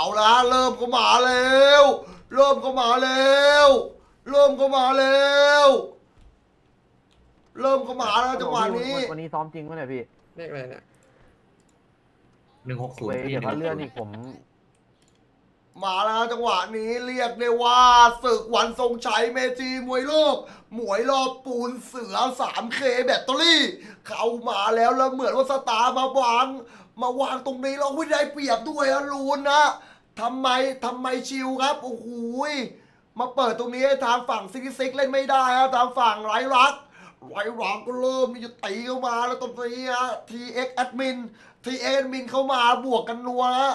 เอาละเริ่มก็มาแล้วเริ่มก็มาแล้วเริ่มก็มาแล้วเริ่มก็มาแล้วจังหวะนี้วันนี้ซ้อมจริงปะเนี่ยพี่เลขอะไรเนี่ยหนึ่งหกศูนเว้ย์ยเดี๋ยวเขาเลื่อนอีกผม มาแล้วจังหวะนี้เรียกได้ว่าศึกวันทรงชัยเมจีมวยโลกหมวยรอบปูนเสือ 3K แบตเตอรี่ เข้ามาแล้วแล้วเหมือนว่าสตาร์มาวาง มาวางตรงนี้แล้ววิได้เปรียบด้วยอะลูนนะ ทำไมทำไมชิวครับโอ้โหมาเปิดตรงนี้ให้ทางฝั่งซิกซิกเล่นไม่ได้ครับทางฝั่งไร้รักไร้รักก็เริ่มมีจะตีเข้ามาแล้วตรงนี้ฮะทีเอ็กแอดมินทีเข้ามาบวกกันนัวฮะ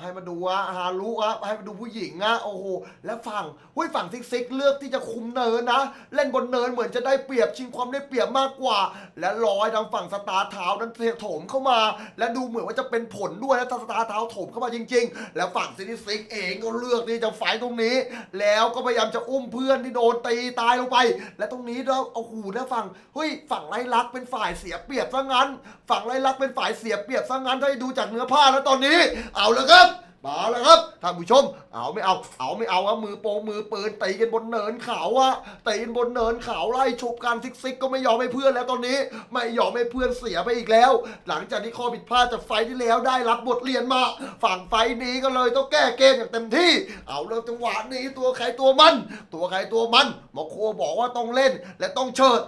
ให้มาดูอะฮารุอะให้มาดูผู้หญิงอะโอ้โหแล้วฝั่งหุ้ยฝั่งซิกซิกเลือกที่จะคุมเนินนะ เล่นบนเนินเหมือนจะได้เปรียบชิงความได้เปรียบมากกว่า และรอยทางฝั่งสตาร์เท้านั้นโถมเข้ามา และดูเหมือนว่าจะเป็นผลด้วยนะถ้าสตาร์เท้าโถมเข้ามาจริง ๆ แล้วฝั่งซินิซิกเองก็เลือกที่จะไฟท์ตรงนี้ แล้วก็พยายามจะอุ้มเพื่อนที่โดนตีตายลงไป และตรงนี้เราเอาหูนะฝั่งเฮ้ยฝั่งไร้ลักเป็นฝ่ายเสียเปรียบซะงั้น ฝั่งไร้ลักเป็นฝ่ายเสียเปรียบซะงั้นถ้าให้ดูจากเนื้อผ้าแล้วตอนนี้ เอาแล้วครับมาแล้วครับท่านผู้ชม เอาไม่เอา เอาไม่เอาครับมือโปงมือปืนตีกันบนเนินเขาอะตีกันบนเนินเขาไล่ฉุบกันซิกซิกก็ไม่ยอมให้เพื่อนแล้วตอนนี้ ไม่ยอมให้เพื่อนเสียไปอีกแล้ว หลังจากที่ข้อผิดพลาดจากไฟที่แล้วได้รับบทเรียนมา ฝั่งไฟนี้ก็เลยต้องแก้เกมอย่างเต็มที่ เอาเริ่มจังหวะนี้ตัวใครตัวมัน ตัวใครตัวมันหมอโคบอกว่าต้องเล่นและต้องเชิด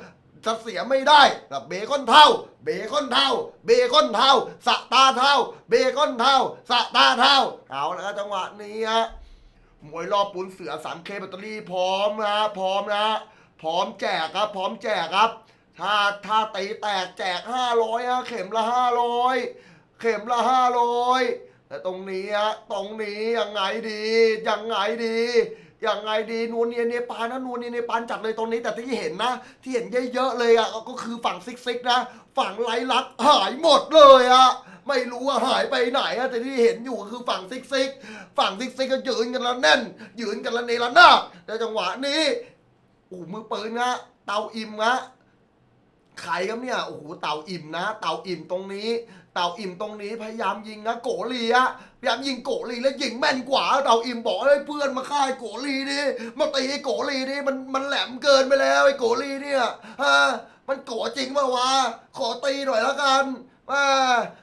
จะเสียไม่ได้แบบเบคอนเท่า เบคอนเท่า เบคอนเท่า สะตาเท่า เบคอนเท่า สะตาเท่า เอาละครับจังหวะนี้ฮะมวยรอบปูนเสือ 3K แบตเตอรี่พร้อมนะพร้อมนะพร้อมแจกครับ พร้อมแจกครับ ถ้าถ้าตีแตกแจก 500ฮะเข็มละ 500 เข็มละ 500แต่ตรงนี้ฮะตรงนี้ยังไงดียังไงดียังไงดีนวลเนียเนปาลนะนวลเนียเนปาลจัดเลยตรงนี้แต่ที่เห็นนะ ที่เห็นเยอะๆเลยอะก็คือฝั่งซิกซิกนะ ฝั่งไลลักหายหมดเลยอะไม่รู้ว่าหายไปไหนอะแต่ที่เห็นอยู่ก็คือฝั่งซิกซิก ฝั่งซิกซิกก็ยืนกันละแน่น ยืนกันละเนระนาดแต่จังหวะนี้โอ้โหมือปืนนะเตาอิ่มนะใครครับเนี่ยโอ้โหเต่าอิ่มนะ เต่าอิ่มตรงนี้ เต่าอิ่มตรงนี้พยายามยิงนะโกลีอะพยายามยิงโกลีแล้วยิงแม่นกว่า เต่าอิ่มบอกเอ้ยเพื่อนมาฆ่าไอ้โกลีดิมาตีไอ้โกลีดิมันมันแหลมเกินไปแล้วไอ้โกลีเนี่ยฮะมันโกจริงปะวะขอตีหน่อยละกันอ่า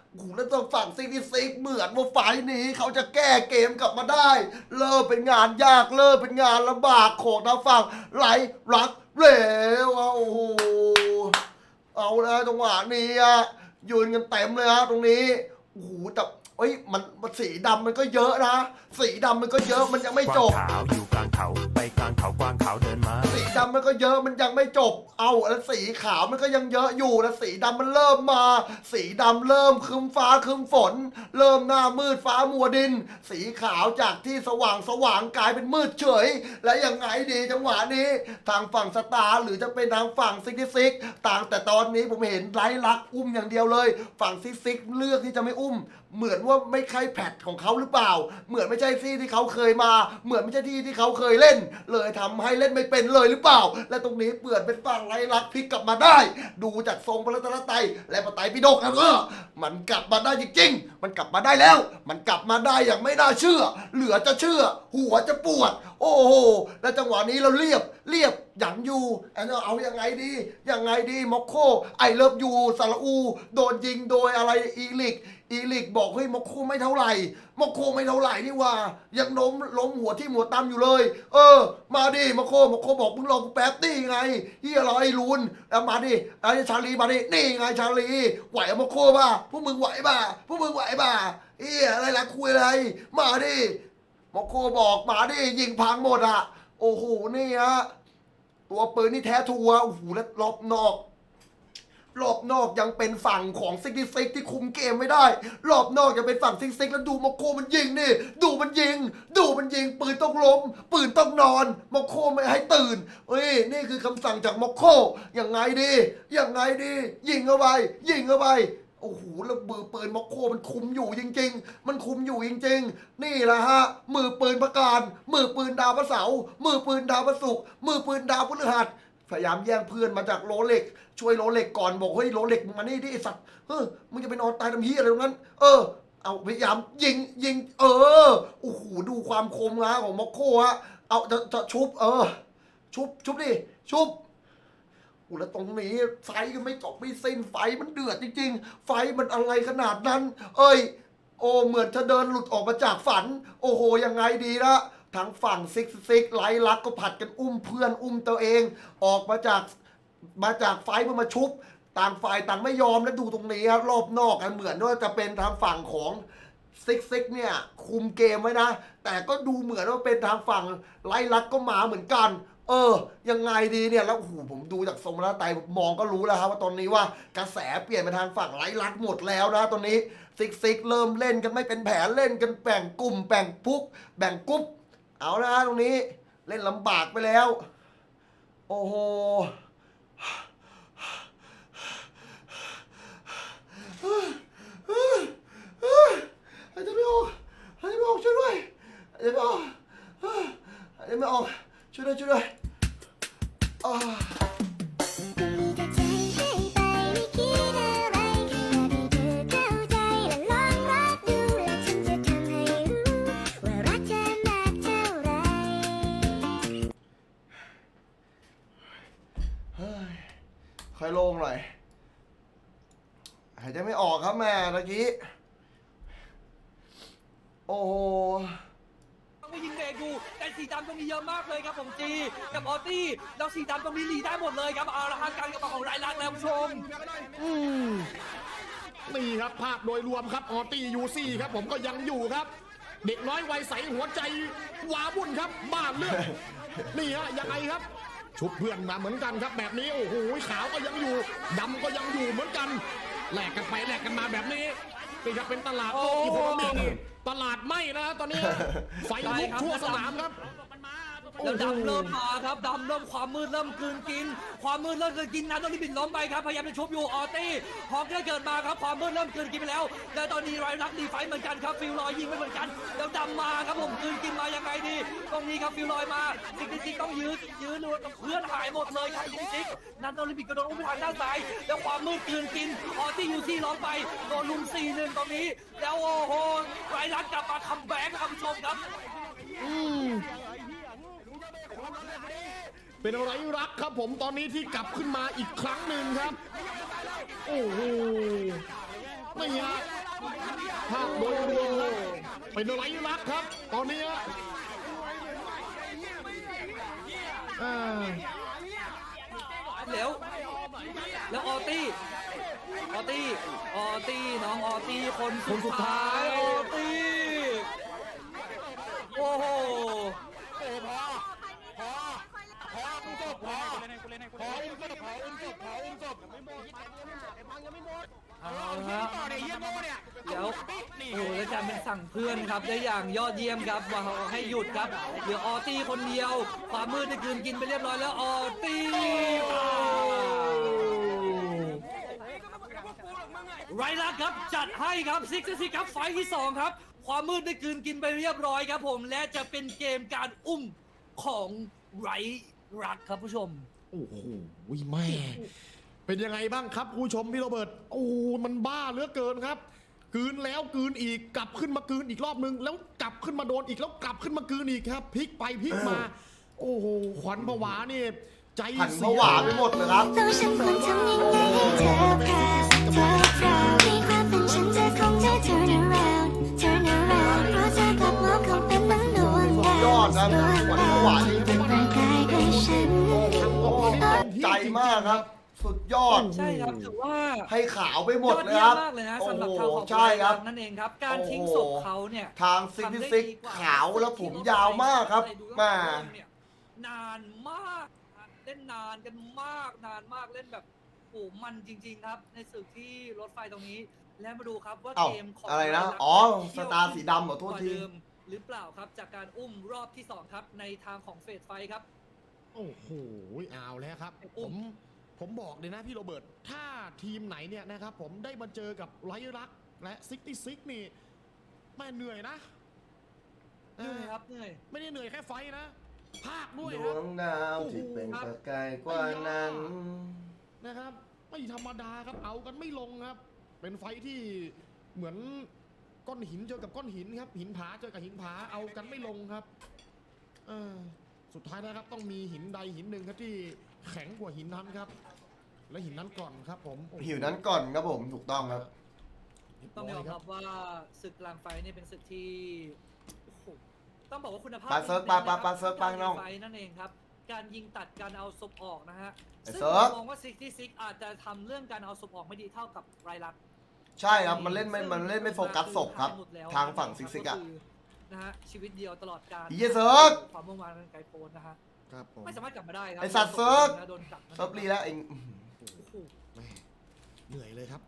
โอ้โหแล้วต้องฝั่งซิกซิกเหมือนว่าฝ่ายนี้เขาจะแก้เกมกลับมาได้เริ่มเป็นงานยากเริ่มเป็นงานลำบากของทางฝั่งไหลรักเร็วโอ้โหเอาละจังหวะนี้อะ ยืนกันเต็มเลยฮะตรงนี้โอ้โหแต่เอ้ยมันมันสีดำมันก็เยอะนะ สีดำมันก็เยอะมันยังไม่กจวางบขาวอยู่กลางเขา กลางเขากวางขาวเดินมา สีดำมันก็เยอะมันยังไม่จบ เอาแล้วสีขาวมันก็ยังเยอะอยู่นะสีดำมันเริ่มมา สีดำเริ่มคึมฟ้าคึมฝน เริ่มหน้ามืดฟ้ามัวดิน สีขาวจากที่สว่างสว่างกลายเป็นมืดเฉย และยังไงดีจังหวะนี้ ทางฝั่งสตาร์หรือจะเป็นทางฝั่งซิกซิกต่างแต่ตอนนี้ผมเห็นไร้ลักอุ้มอย่างเดียวเลย ฝั่งซิกซิกเลือกที่จะไม่อุ้ม เหมือนว่าไม่ใช่แพทของเขาหรือเปล่า เหมือนไม่ใช่ที่ที่เขาเคยมา เหมือนไม่ใช่ที่ที่เขาเคยเล่นเลยทำให้เล่นไม่เป็นเลยหรือเปล่า และตรงนี้เปื่อนเป็นฝั่งไร้ลักพลิกกลับมาได้ ดูจากทรงพระรัตนตรัยและปไตยปิฎกแล้วก็มันกลับมาได้จริงๆ มันกลับมาได้แล้ว มันกลับมาได้อย่างไม่น่าเชื่อ เหลือจะเชื่อ หัวจะปวด โอ้โหและจังหวะนี้เราเรียบเรียบหยันอยู่แอนเอายังไงดียังไงดีมอกโคไอเลิฟยูสาระอูโดนยิงโดยอะไรอีลิกอีลิกบอกเฮ้ยมอกโคไม่เท่าไหร่มอกโคไม่เท่าไหร่นี่ว่ายังล้มล้มหัวที่หัวตามอยู่เลย เออ มาดิมอกโคมอกโคบอกมึงรอกูแป๊บนี่ไงเฮียรอไอ้ลุนแล้วมาดิไอ้ชาลีมาดินี่ไงชาลีไหวอะมอกโคป่ะพวกมึงไหวป่ะพวกมึงไหวป่ะเฮียอะไรล่ะคุยอะไร มาดิ มอกโคบอกมาดิยิงพังหมดอะ โอ้โหนี่ฮะตัวปืนนี่แท้ทัวโอ้โหแล้วรอบนอกรอบนอกยังเป็นฝั่งของซิกซิกที่คุมเกมไม่ได้ รอบนอกยังเป็นฝั่งซิกซิกแล้วดูโมโคมันยิงนี่ ดูมันยิง ดูมันยิง ปืนต้องล้ม ปืนต้องนอนโมโคไม่ให้ตื่นเฮ้ยนี่คือคำสั่งจากโมโคยังไงดียังไงดี ยิงเข้าไปยิงเข้าไป โอ้โหแล้วมือปืนมอกโคมันคุมอยู่จริง ๆ มันคุมอยู่จริง ๆ นี่แหละฮะ มือปืนประการ มือปืนดาวพระเสาร์มือปืนดาวพระศุกร์มือปืนดาวพฤหัสพยายามแย่งเพื่อนมาจากโรเล็ก ช่วยโรเล็กก่อนบอกเฮ้ยโรเล็กมึงมานี่ดิไอ้สัตว์เฮ้ยมึงจะไปนอนตายทำเฮียอะไรตรงนั้น เออ เอาพยายามยิงยิง เออโอ้โหดูความคมนะของม็อกโคฮะเอาจะจะชุบ เออ ชุบชุบดิชุบ อุแล้วตรงนี้ไฟก็ไม่จบไม่สิ้นไฟมันเดือดจริง ๆ ไฟมันอะไรขนาดนั้น เอ้ย โอ้เหมือนจะเดินหลุดออกมาจากฝัน โอ้โหยังไงดีละทั้งฝั่งซิกซิกไลลักก็ผัดกันอุ้มเพื่อนอุ้มตัวเอง ออกมาจากมาจากไฟเพื่อมาชุบ ต่างฝ่ายต่างไม่ยอมแล้วดูตรงนี้ครับรอบนอกกันเหมือนว่าจะเป็นทางฝั่งของซิกซิกเนี่ยคุมเกมไว้นะ แต่ก็ดูเหมือนว่าเป็นทางฝั่งไลลักก็มาเหมือนกัน เออ ยังไงดีเนี่ย แล้วโอ้โหผมดูจากทรงแล้วไตมองก็รู้แล้วครับว่าตอนนี้ว่ากระแสเปลี่ยนไปทางฝั่งไลลักหมดแล้วนะตอนนี้ซิกซิกเริ่มเล่นกันไม่เป็นแผนเล่นกันแบ่งกลุ่มแบ่งพุก แบ่งกรุ๊ปเอานะตรงนี้เล่นลำบากไปแล้ว โอ้โหหายใจไม่ออกหายใจไม่ออกช่วยด้วยหายใจไม่ออกหายใจไม่ออก ช่วยด้วยช่วยด้วยอ่ามีแต่ใจให้ไปไม่คิดอะไรแค่อยากให้เธอเข้าใจและลองรักดูแล้ว่ารักเธอมากเท่าไหรเฮ้ยค่อยโล่งหน่อย หายใจไม่ออกครับแม่ตะกี้ โอ้โหต้องไปยิงเบรกดู สีดำตรงนี้เยอะมากเลยครับผมจีกับออตี้แล้วสีดำตรงนี้หลีได้หมดเลยครับเอาละฮะการกระเป๋าของรายลักษณ์แล้วผู้ชม อืมนี่ครับภาพโดยรวมครับออตี้ยูซี่ครับผมก็ยังอยู่ครับ เด็กน้อยวัยใสหัวใจวาวุ่นครับบ้านเลือดนี่ฮะยังไงครับ ชุบเพื่อนมาเหมือนกันครับแบบนี้โอ้โหขาวก็ยังอยู่ดำก็ยังอยู่เหมือนกันแลกกันไปแลกกันมาแบบนี้ นี่ครับเป็นตลาดโลกอีโคโนมีนี่ตลาดไหมนะตอนนี้ไฟลุกทั่วสนามครับ แล้วดำเริ่มมาครับดำเริ่มความมืดเริ่มกลืนกิน ความมืดเริ่มกลืนกินนะโดนลิบินล้มไปครับพยายามจะชุบอยู่ออตี้พอแค่เกิดมาครับความมืดเริ่มกลืนกินไปแล้วแต่ตอนนี้ไรรักดีไฟเหมือนกันครับฟิลลอยยิงไปเหมือนกันแล้วดำมาครับผมกลืนกินมายังไงดีตรงนี้ครับฟิลลอยมาซิกซิกต้องยืดยืดหนวดเพื่อนหายหมดเลยครับซิกซิกนันโดนลิบินกระโดดอุ้มไปทางด้านซ้ายแล้วความมืดกลืนกินออตี้ยูซี่ล้อมไปโดนลุมสี่หนึ่งตรงนี้ แล้วโอ้โหไรรักกลับมาคัมแบ็กครับผู้ชมครับ อืม เป็นอะไรรักครับผมตอนนี้ที่กลับขึ้นมาอีกครั้งหนึ่งครับ โอ้โหไม่ฮะภาพโดยรวมครับเป็นอะไรรักครับ ตอนนี้ฮะอ่าแล้วแล้วออตี้ออตี้ออตี้น้องออตี้คนสุดท้ายออตี้โอ้โหเอาละฮะแล้วโอ้โหแล้วการเป็น สั่งเพื่อนครับได้อย่างยอดเยี่ยมครับว่าเขาให้หยุดครับเหลือออตี้คนเดียว ความมืดได้กลืนกินไปเรียบร้อยแล้วออตี้ไรลักครับจัดให้ครับซิกซิกครับไฟท์ที่สองครับ ความมืดได้กลืนกินไปเรียบร้อยครับ ผมและจะเป็นเกมการอุ้มของไรรักครับผู้ชม โอ้โหแม่เป็นยังไงบ้างครับคุณผู้ชมพี่โรเบิร์ตโอ้โหมันบ้าเหลือเกินครับ กลืนแล้วกลืนอีกกลับขึ้นมากลืนอีกรอบนึง แล้วกลับขึ้นมาโดนอีกแล้วกลับขึ้นมากลืนอีกครับพลิกไปพลิกมา โอ้โหขวัญผวานี่ใจผันเสีผวาไปหมดเลยครับต้องฉันควรทำยังไงให้เธอพราวเธอพราวมีความเป็นฉันจะคงจะ turn around turn around เพราะเธอกลับมองคงเป็นเหมือนดวงดาวยอดนะดวงขวัญดาผววาจริงร่างกายของฉัน โอ้โหใจมากครับสุด ยอด ใช่ครับถือว่าให้ขาวไปหมยดอดเลยเยี่คยรัมบมากเลยนะโอ้สำหรับโหเขาของใช่ครับ นั่นเองครับ การทิ้งศพเขาเนี่ยทางซิกซิกขาวแล้วผมยาวมากครับแม่นานมากเล่นนานกันมากนานมากเล่นแบบโอ้มันจริง ๆ ครับ ในศึกที่รถไฟตรงนี้ แล้วมาดูครับว่าเอ้าเกมของอะไรนะเาอ๋อเที่ยวสตาร์สีดำเหรอโทษที กว่าเดิมหรือเปล่าครับจากการอุ้มรอบที่สองครับในทางของเฟสไฟครับ โอ้โห เอาแล้วครับโอ้ผม ผมบอกเลยนะพี่โรเบิร์ตถ้าทีมไหนเนี่ยนะครับผมได้มาเจอกับไรรักและซิกตี้ซิกนี่แม่เหนื่อยนะเหนื่อยครับเหนื่อยไม่ได้เหนื่อยแค่ไฟท์นะภาคด้วยดควรับงดาวที่เป็นประกายกว่านั้นนะครับ ไม่ธรรมดาครับเอากันไม่ลงครับ เป็นไฟท์ที่เหมือนก้อนหินเจอกับก้อนหินครับ หินผาเจอกับหินผาเอากันไม่ลงครับ เออ สุดท้ายนะครับต้องมีหินใดหินหนึ่งครับที่แข็งกว่าหินนั้นครับ และหินนั้นก่อนครับผมโอ้โหิวนั้นก่อนครับผมถูกต้องครับต้องยอมครัรับบว่าศึกกลางไฟนี่เป็นศึกที่โอ้โหต้องบอกว่าคุณภาพปาเซิร์ฟต็มๆปาปานะครับปาเซิร์ฟปาน้องกรยิไฟนั่นเองครับ การยิงตัดการเอาศพออกนะฮะไอ้ซึ่งเซิร์ฟ ผมมองว่าซิกที่ซิกอาจจะทำเรื่องการเอาศพออกไม่ดีเท่ากับไรลักใช่ครับมันเล่นไม่มันเล่นไม่โฟกัสศพครับหมดแล้วทางฝั่งซิกซิกอะคื นะฮะชีวิตเดียวตลอดการไอ้เหี้ยเซิร์ฟความมุ่งมั่นไกลโพ้นนะฮะครับผม ไม่สามารถกลับมาได้ครัไอ้สัตว์เซิร์ฟโดนกัดนะเซิร์ฟรีแล้วเองโอ้โหแม่เหนื่อยเลยครับ